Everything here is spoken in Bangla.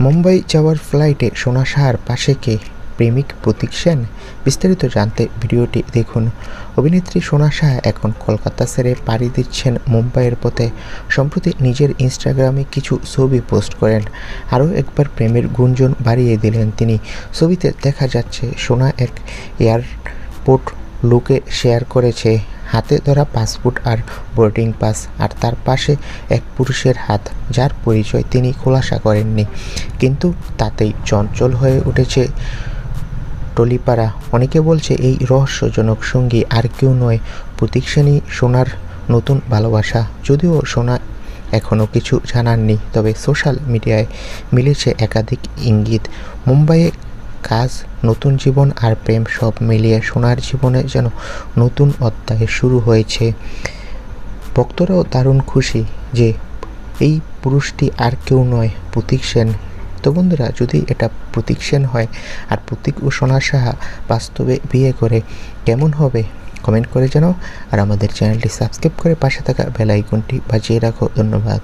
মুম্বাই যাওয়ার ফ্লাইটে সোনা সাহার পাশে কে? প্রেমিক প্রতীক সেন? বিস্তারিত জানতে ভিডিওটি দেখুন। অভিনেত্রী সোনা সাহা এখন কলকাতা ছেড়ে পাড়ি দিচ্ছেন মুম্বাইয়ের পথে। সম্প্রতি নিজের ইনস্টাগ্রামে কিছু ছবি পোস্ট করেন। আরও একবার প্রেমের গুঞ্জন বাড়িয়ে দিলেন তিনি। ছবিতে দেখা যাচ্ছে সোনা এক এয়ারপোর্ট লুকে শেয়ার করেছে। হাতে ধরা পাসপোর্ট আর বোর্ডিং পাস, আর তার পাশে এক পুরুষের হাত, যার পরিচয় তিনি খোলাসা করেননি। কিন্তু তাতেই চঞ্চল হয়ে উঠেছে টলিপাড়া। অনেকে বলছে এই রহস্যজনক সঙ্গী আর কেউ নয়। প্রতীক সেনই সোনার নতুন ভালোবাসা। যদিও সোনা এখনও কিছু জানাননি, তবে সোশ্যাল মিডিয়ায় মিলেছে একাধিক ইঙ্গিত। মুম্বাইয়ে কাজ, নতুন জীবন আর প্রেম সব মিলিয়ে সোনার জীবনে যেন নতুন অধ্যায় শুরু হয়েছে। ভক্তরাও দারুণ খুশি যে এই পুরুষটি আর কেউ নয়, প্রতীক সেন। তো বন্ধুরা, যদি এটা প্রতীক সেন হয় আর প্রতীক ও সোনা সাহা বাস্তবে বিয়ে করে, কেমন হবে? কমেন্ট করে জানাও আর আমাদের চ্যানেলটি সাবস্ক্রাইব করে পাশে থাকা বেল আইকনটি বাজিয়ে রাখো। ধন্যবাদ।